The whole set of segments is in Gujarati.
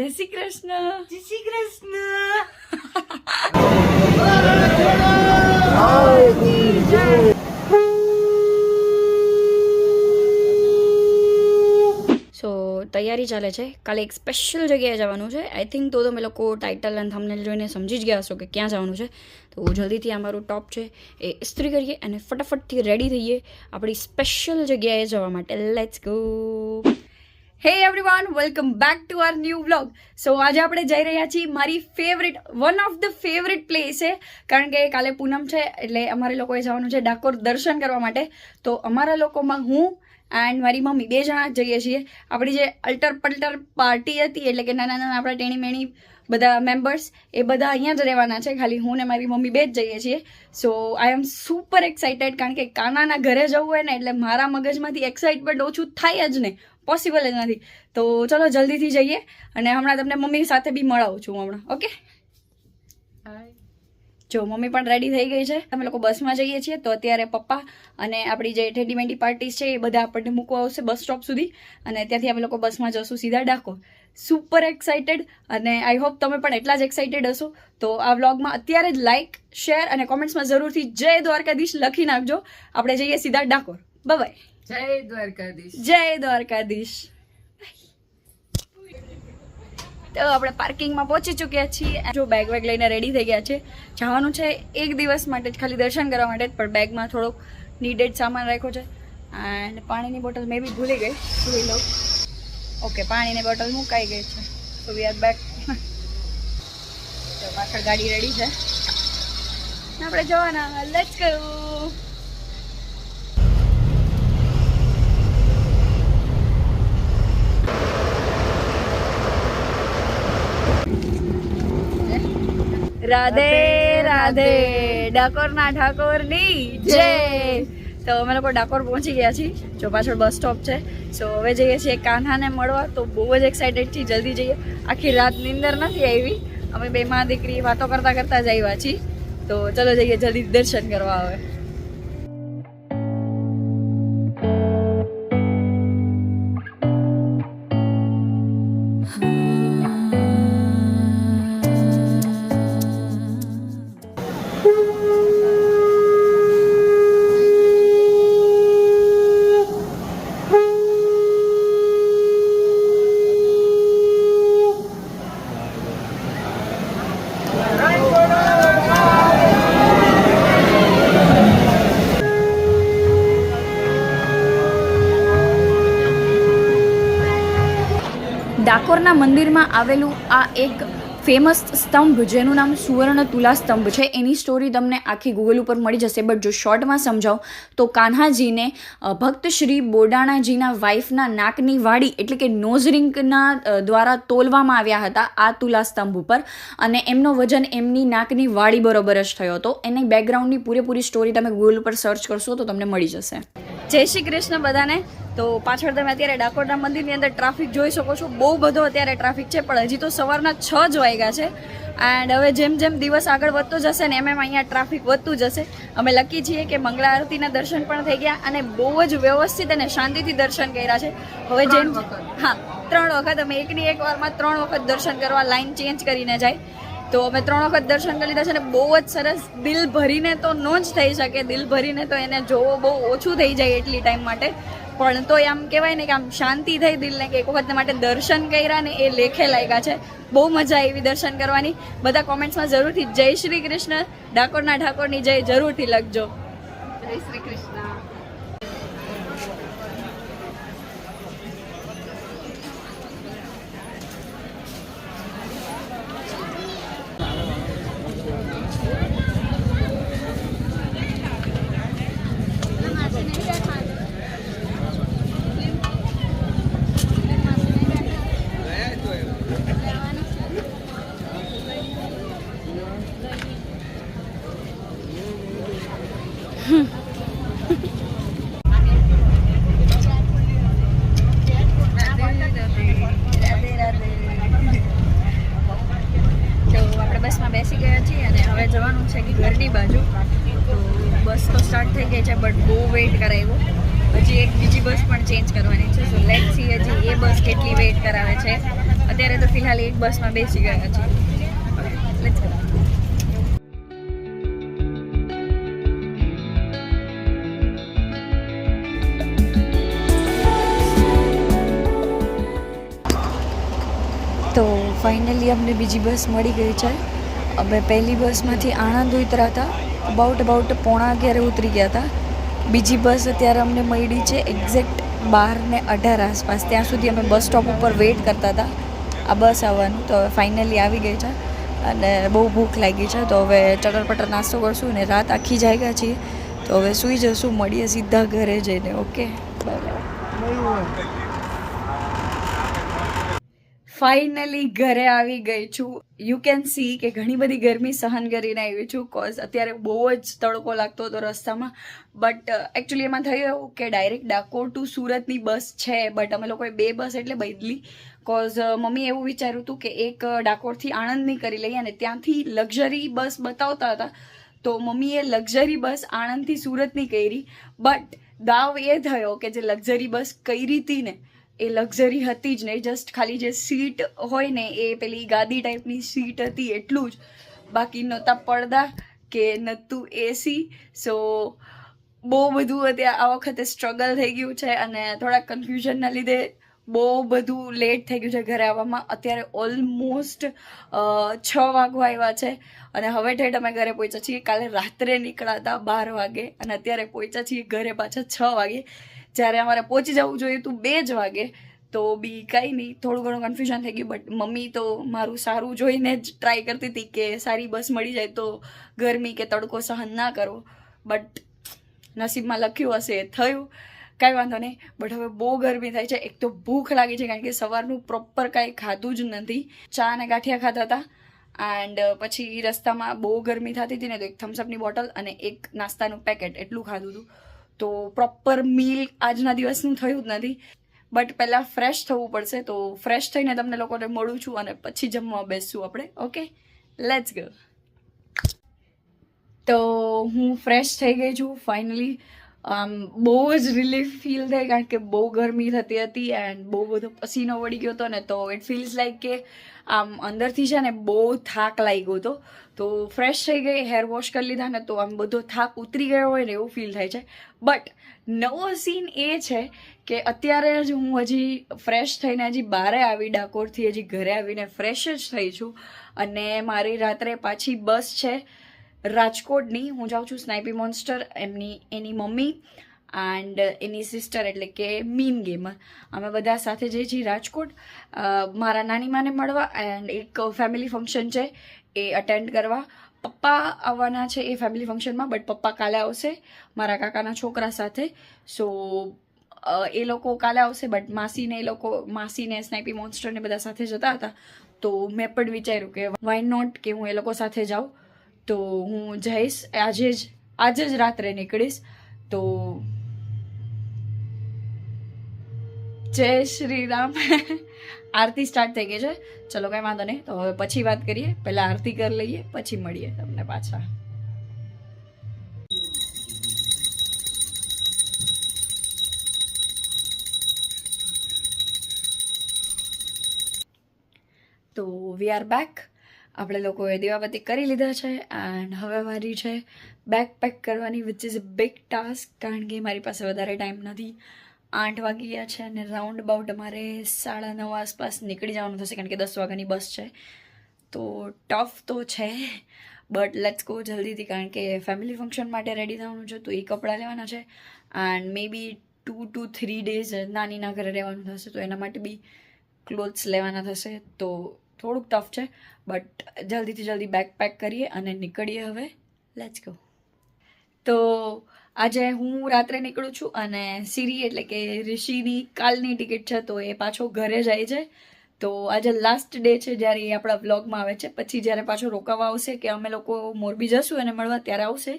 જય શ્રી કૃષ્ણ. જય શ્રી કૃષ્ણ. સો તૈયારી ચાલે છે. કાલે એક સ્પેશિયલ જગ્યાએ જવાનું છે. આઈ થિંક તો તમે લોકો ટાઇટલ અને થંબનેલ જોઈને સમજી જ ગયા હશો કે ક્યાં જવાનું છે. તો જલ્દીથી આ મારું ટોપ છે એ ઇસ્ત્રી કરીએ અને ફટાફટથી રેડી થઈએ આપણી સ્પેશિયલ જગ્યાએ જવા માટે. Let's go hey everyone welcome back to our new vlog so આજે આપણે જઈ રહ્યા છીએ મારી favourite one of the favourite place છે કારણ કે કાલે પૂનમ છે એટલે અમારે લોકોએ જવાનું છે ડાકોર દર્શન કરવા માટે તો અમારા લોકોમાં હું એન્ડ મારી મમ્મી બે જણા જઈએ છીએ। આપણી જે અલ્ટર પલ્ટર પાર્ટી હતી, એટલે કે નાના નાના આપણા ટેણી મેણી બધા મેમ્બર્સ એ બધા અહીંયા જ રહેવાના છે। ખાલી હું ને મારી મમ્મી બે જ જઈએ છીએ। સો આઈ એમ સુપર એક્સાઇટેડ કારણ કે કાનાના ઘરે જવું હોય ને, એટલે મારા મગજમાંથી એક્સાઇટમેન્ટ ઓછું થાય જ નહીં। પોસિબલ જ નથી. તો ચલો જલ્દીથી જઈએ અને હમણાં તમને મમ્મી સાથે બી મળાવું છું હમણાં ઓકે? જો મમ્મી પણ રેડી થઈ ગઈ છે. અમે લોકો બસમાં જઈએ છીએ તો અત્યારે પપ્પા અને આપણી જે ઠેડી મેંડી પાર્ટીસ છે એ બધા આપણને મૂકવા આવશે બસ સ્ટોપ સુધી. અને ત્યાંથી અમે લોકો બસમાં જશું સીધા ડાકોર. સુપર એક્સાઇટેડ અને આઈ હોપ તમે પણ એટલા જ એક્સાઇટેડ હશો. તો આ વ્લોગમાં અત્યારે જ લાઇક શેર અને કોમેન્ટ્સમાં જરૂરથી જય દ્વારકાધીશ લખી નાખજો. આપણે જઈએ સીધા ડાકોર. બાય જય દ્વારકાધીશ. જય દ્વારકાધીશ. તો આપણે પાર્કિંગમાં પહોંચી ચૂક્યા છીએ. જો બેગ વેગ લઈને રેડી થઈ ગયા છે. જવાનું છે એક દિવસ માટે જ, ખાલી દર્શન કરવા માટે જ, પણ બેગમાં થોડોક નીડેડ સામાન રાખ્યો છે. એન્ડ પાણીની બોટલ મેં બી ભૂલી ગઈ. ભૂલી લઉં. ઓકે પાણીની બોટલ મુકાઈ ગઈ છે. તો વી આર બેક તો પાછળ ગાડી રેડી છે. આપણે જવાના. લેટ્સ ગો રાધે રાધે ડાકોરના ઠાકોરની જય. તો અમે લોકો ડાકોર પહોંચી ગયા છીએ. જો પાછળ બસ સ્ટોપ છે. સો હવે જઈએ છીએ કાન્હાને મળવા. તો બહુ જ એક્સાઇટેડ છીએ. જલ્દી જઈએ. આખી રાત નીંદર નથી આવી. અમે બે માં દીકરી વાતો કરતા કરતા જ આવ્યા છીએ. તો ચલો જઈએ જલ્દી દર્શન કરવા હવે. ડાકોરના મંદિરમાં આવેલું આ એક ફેમસ સ્તંભ, જેનું નામ સુવર્ણ તુલા સ્તંભ છે. એની સ્ટોરી તમને આખી ગૂગલ ઉપર મળી જશે બટ જો શોર્ટમાં સમજાવું, તો કાન્હાજીને ભક્ત શ્રી બોડાણાજીના વાઇફના નાકની વાડી, એટલે કે નોઝરિંકના દ્વારા તોલવામાં આવ્યા હતા આ તુલા સ્તંભ ઉપર. અને એમનો વજન એમની નાકની વાડી બરોબર જ થયો હતો. એની બેકગ્રાઉન્ડની પૂરેપૂરી સ્ટોરી તમે ગૂગલ ઉપર સર્ચ કરશો તો તમને મળી જશે. જય શ્રી કૃષ્ણ બધાને. તો પાછળ તમે અત્યારે ડાકોરના મંદિરની અંદર ટ્રાફિક જોઈ શકો છો. બહુ બધો અત્યારે ટ્રાફિક છે પણ હજી તો સવારના છ જ વાગ્યા છે. એન્ડ હવે જેમ જેમ દિવસ આગળ વધતો જશે ને એમ એમ અહીંયા ટ્રાફિક વધતું જશે. અમે લકી છીએ કે મંગળા આરતીના દર્શન પણ થઈ ગયા અને બહુ જ વ્યવસ્થિત અને શાંતિથી દર્શન કર્યા છે. હવે જેમ હા ત્રણ વખત. અમે એકની એક વારમાં ત્રણ વખત દર્શન કરવા લાઈન ચેન્જ કરીને જાય. તો અમે ત્રણ વખત દર્શન કરી લીધા છે અને બહુ જ સરસ દિલ ભરીને તો નો જ થઈ શકે, દિલ ભરીને તો એને જોવો બહુ ઓછું થઈ જાય એટલી ટાઈમ માટે. પણ તો આમ કહેવાય ને કે આમ શાંતિ થઈ દિલને કે એક વખત માટે દર્શન કર્યા ને એ લેખે લાગ્યા છે. બહુ મજા આવી દર્શન કરવાની. બધા કોમેન્ટ્સમાં જરૂરથી જય શ્રી કૃષ્ણ. ડાકોરના ઠાકોરની જય જરૂરથી લખજો. જય શ્રી કૃષ્ણ તો આપણે બસમાં બેસી ગયા છીએ અને હવે જવાનું છે કે ઘરની બાજુ. તો બસ તો સ્ટાર્ટ થઈ ગઈ છે બટ બહુ વેઇટ કરાવ્યો. હજી એક બીજી બસ પણ ચેન્જ કરવાની છે. સો લેટ સી હજી એ બસ કેટલી વેઇટ કરાવે છે. અત્યારે તો ફિલહાલ એક બસમાં બેસી ગયા છે. તો ફાઇનલી અમને બીજી બસ મળી ગઈ છે. અમે પહેલી બસમાંથી આણંદ ઉતરા હતા. અબાઉટ અબાઉટ પોણા અગિયારે ઉતરી ગયા હતા. બીજી બસ અત્યારે અમને મળી છે એક્ઝેક્ટ બાર ને અઢાર આસપાસ. ત્યાં સુધી અમે બસ સ્ટોપ ઉપર વેઇટ કરતા હતા. આ બસ આવવાનું. તો હવે ફાઇનલી આવી ગઈ છે અને બહુ ભૂખ લાગી છે. તો હવે ચટરપટર નાસ્તો કરશું ને રાત આખી જાગ્યા છીએ. તો હવે સૂઈ જશું, મળીએ સીધા ઘરે જઈને. ઓકે ફાઇનલી ઘરે આવી ગઈ છું. યુ કેન સી કે ઘણી બધી ગરમી સહન કરીને આવી છું. કોઝ અત્યારે બહુ જ તડકો લાગતો હતો રસ્તામાં. બટ એકચ્યુઅલી એમાં થયું એવું કે ડાયરેક્ટ ડાકોર ટુ સુરતની બસ છે. બટ અમે લોકોએ બે બસ એટલે બદલી. કોઝ મમ્મી એવું વિચાર્યું હતું કે એક અ, ડાકોરથી આણંદની કરી લઈએ અને ત્યાંથી લક્ઝરી બસ બતાવતા હતા. તો મમ્મીએ લક્ઝરી બસ આણંદથી સુરતની કરી. બટ દાવ એ થયો કે જે લક્ઝરી બસ કરી હતી ને એ લક્ઝરી હતી જ નહીં જસ્ટ ખાલી જે સીટ હોય ને, એ પેલી ગાદી ટાઈપની સીટ હતી, એટલું જ. બાકી નહોતા પડદા કે નહોતું એસી સો બહુ બધું અત્યારે આ વખતે સ્ટ્રગલ થઈ ગયું છે અને થોડા કન્ફ્યુઝનના લીધે બહુ બધું લેટ થઈ ગયું છે ઘરે આવવામાં. અત્યારે ઓલમોસ્ટ છ વાગવા આવ્યા છે અને હવે ઠેઠ અમે ઘરે પહોંચ્યા છીએ. કાલે રાત્રે નીકળ્યા હતા બાર વાગે અને અત્યારે પહોંચ્યા છીએ ઘરે પાછા છ વાગે. જ્યારે અમારે પહોંચી જવું જોઈએ હતું બે જ વાગે, તો બી કંઈ નહીં, થોડું ઘણું કન્ફ્યુઝન થઈ ગયું બટ મમ્મી તો મારું સારું જોઈને જ ટ્રાય કરતી હતી કે સારી બસ મળી જાય તો ગરમી કે તડકો સહન ના કરો. બટ નસીબમાં લખ્યું હશે, થયું, કાંઈ વાંધો નહીં બટ હવે બહુ ગરમી થાય છે. એક તો ભૂખ લાગી છે કારણ કે સવારનું પ્રોપર કાંઈ ખાધું જ નથી. ચા અને ગાંઠિયા ખાધા હતા એન્ડ પછી રસ્તામાં બહુ ગરમી થતી હતી ને, તો એક થમ્સઅપની બોટલ અને એક નાસ્તાનું પેકેટ એટલું ખાધું હતું. તો પ્રોપર મીલ આજના દિવસનું થયું જ નથી. બટ પહેલાં ફ્રેશ થવું પડશે, તો ફ્રેશ થઈને તમને લોકોને મળું છું અને પછી જમવા બેસશું આપણે ઓકે લેટ્સ ગો તો હું ફ્રેશ થઈ ગઈ છું ફાઇનલી આમ બહુ જ રિલીફ ફીલ થાય કારણ કે બહુ ગરમી થતી હતી એન્ડ બહુ બધો પસીનો વળી ગયો હતો ને તો ઇટ ફીલ્સ લાઈક કે આમ અંદરથી છે ને બહુ થાક લાગી ગયો હતો. તો ફ્રેશ થઈ ગઈ હેર વોશ કરી લીધા ને તો આમ બધો થાક ઉતરી ગયો હોય ને એવું ફીલ થાય છે. બટ નવો સીન એ છે કે અત્યારે જ હું હજી ફ્રેશ થઈને હજી બારે આવી ડાકોરથી હજી ઘરે આવીને ફ્રેશ જ થઈ છું. અને મારી રાત્રે પાછી બસ છે. રાજકોટની, હું જાઉં છું સ્નાઈપી મોન્સ્ટર એમની, એની મમ્મી એન્ડ એની સિસ્ટર એટલે કે મીન ગેમર અમે બધા સાથે જઈએ છીએ રાજકોટ. મારા નાની માને મળવા એન્ડ એક ફેમિલી ફંક્શન છે એ અટેન્ડ કરવા. પપ્પા આવવાના છે એ ફેમિલી ફંક્શનમાં બટ પપ્પા કાલે આવશે મારા કાકાના છોકરા સાથે. સો એ લોકો કાલે આવશે બટ માસીને એ લોકો, માસીને સ્નાઈપી મોન્સ્ટરને બધા સાથે જતા હતા. તો મેં પણ વિચાર્યું કે વાય નોટ કે હું એ લોકો સાથે જાઉં. તો હું જઈશ. આજે જ આજે જ રાત્રે નીકળીશ. તો જય શ્રી રામ. આરતી સ્ટાર્ટ થઈ ગઈ છે. ચલો, કંઈ વાંધો નહીં. તો હવે પછી વાત કરીએ. પહેલાં આરતી કરી લઈએ, પછી મળીએ તમને પાછા. તો વી આર બેક આપણે લોકોએ દીવાબત્તી કરી લીધા છે એન્ડ હવે મારી છે બેગ પેક કરવાની which is a big task કારણ કે મારી પાસે વધારે ટાઈમ નથી. આઠ વાગી ગયા છે અને રાઉન્ડ અબાઉટ અમારે સાડા નવ આસપાસ નીકળી જવાનું થશે, કારણ કે દસ વાગ્યાની બસ છે. તો ટફ તો છે બટ લેટ્સ ગો જલ્દીથી, કારણ કે ફેમિલી ફંક્શન માટે રેડી થવાનું છે, તો એ કપડાં લેવાના છે. And may be two two three days નાનીના ઘરે રહેવાનું થશે, તો એના માટે બી ક્લોથ્સ લેવાના થશે. તો થોડુંક ટફ છે બટ જલ્દીથી જલ્દી બેગ પેક કરીએ અને નીકળીએ હવે. લેટ્સ ગો તો આજે હું રાત્રે નીકળું છું અને સિરી એટલે કે ઋષિની કાલની ટિકિટ છે, તો એ પાછો ઘરે જાય છે. તો આજે લાસ્ટ ડે છે જ્યારે એ આપણા વ્લોગમાં આવે છે. પછી જ્યારે પાછો રોકાવા આવશે કે અમે લોકો મોરબી જશું એને મળવા ત્યારે આવશે.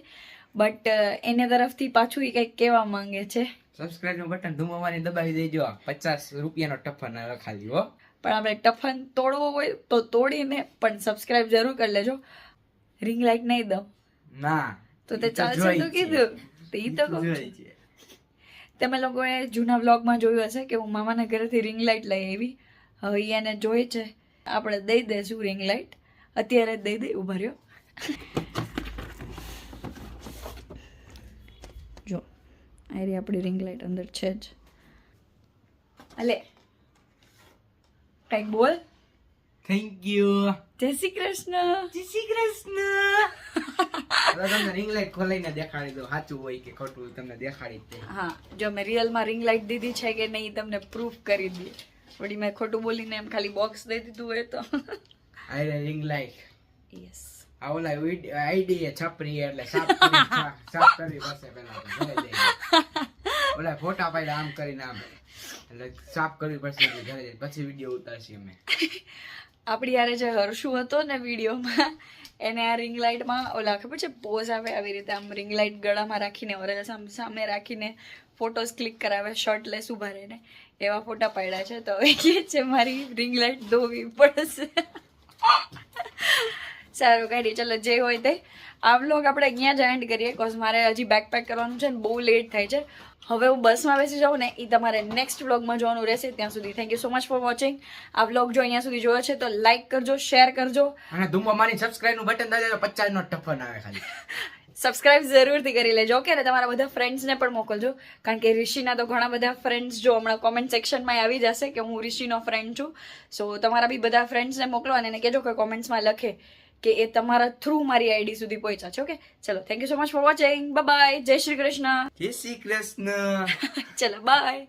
બટ એને તરફથી પાછું એ કંઈક કહેવા માંગે છે. સબસ્ક્રાઇબનું બટન ધૂમવાની દબાવી દેજો. પચાસ રૂપિયાનો ટફન ખાલી હો પણ આપણે ટફન તોડવો હોય તો તોડીને પણ સબસ્ક્રાઇબ જરૂર કરી લેજો. રિંગ લાઈટ નહીં દઉં. ના તો તે ચાલશે તો કીધું. તો ઈ તો. તમે લોકોએ જૂના વ્લોગમાં જોયું હશે કે હું મામાના ઘરેથી રિંગ લાઇટ લઈ આવી. હવે એને જોઈ છે. આપણે દઈ દઈશું રિંગ લાઇટ અત્યારે દઈ દઈ ઊભા રહ્યો. જો આ આપણી રિંગ લાઇટ અંદર છે જ. અલે કંઈક બોલ થેન્ક યુ જય શ્રી કૃષ્ણ જય શ્રી કૃષ્ણ તમને રિંગ લાઈટ ખોલાઈને દેખાડી દો સાચું હોય કે ખોટું તમને દેખાડી દે. હા જો મેં રિયલમાં રિંગ લાઇટ દીધી છે કે નહીં તમને પ્રૂફ કરી દે. વળી મેં ખોટું બોલીને એમ ખાલી બોક્સ દઈ દીધું હોય તો. આ રિંગ લાઈટ યસ આ ઓલા આઈડી છપરી એટલે સાફ કરી સાફ કરવી પડશે પેલા. ઓલા ફોટા પાડ્યા આમ કરીને આમ. એટલે સાફ કરવી પડશે ઘરે. પછી વીડિયો ઉતારશે અમે. આપણી યારે જે હર્ષુ હતો ને વિડીયોમાં, એને આ રિંગ લાઇટમાં ઓલા ખબર છે પોઝ આવે આવી રીતે આમ રિંગ લાઇટ ગળામાં રાખીને ઓરે સામે રાખીને ફોટોસ ક્લિક કરાવે શર્ટલેસ ઊભા રહીને. એવા ફોટા પાડ્યા છે, તો હવે કે છે મારી રિંગ લાઇટ ધોવી પડશે. સારું કાઢી ચલો જે હોય તે. આ વ્લોગ આપણે અહીંયા જ એન્ડ કરીએ કોઝ મારે હજી બેકપેક કરવાનું છે ને બહુ લેટ થાય છે. હવે હું બસમાં બેસી જાઉં ને એ તમારે નેક્સ્ટ વ્લોગમાં જોવાનું રહેશે. ત્યાં સુધી thank you so much for watching આ વ્લોગ જો અહીંયા સુધી જોયો છે તો લાઈક કરજો શેર કરજો. અને ધૂમો મારી સબસ્ક્રાઇબનું બટન દાદા પચાસ નો ટફન આવે ખાલી. સબસ્ક્રાઇબ જરૂરથી કરી લેજો ઓકે? ને તમારા બધા ફ્રેન્ડ્સને પણ મોકલજો. કારણ કે ઋષિના તો ઘણા બધા ફ્રેન્ડ્સ જો હમણાં કોમેન્ટ સેક્શનમાં આવી જશે કે હું ઋષિનો ફ્રેન્ડ છું. સો તમારા બી બધા ફ્રેન્ડ્સને મોકલો અને એને કહેજો કે કોમેન્ટ્સમાં લખે. કે એ તમારા થ્રુ મારી આઈડી સુધી પહોંચ્યા છે ઓકે ચલો thank you so much for watching bye Jai Shri Krishna. જય શ્રી કૃષ્ણ. ચલો બાય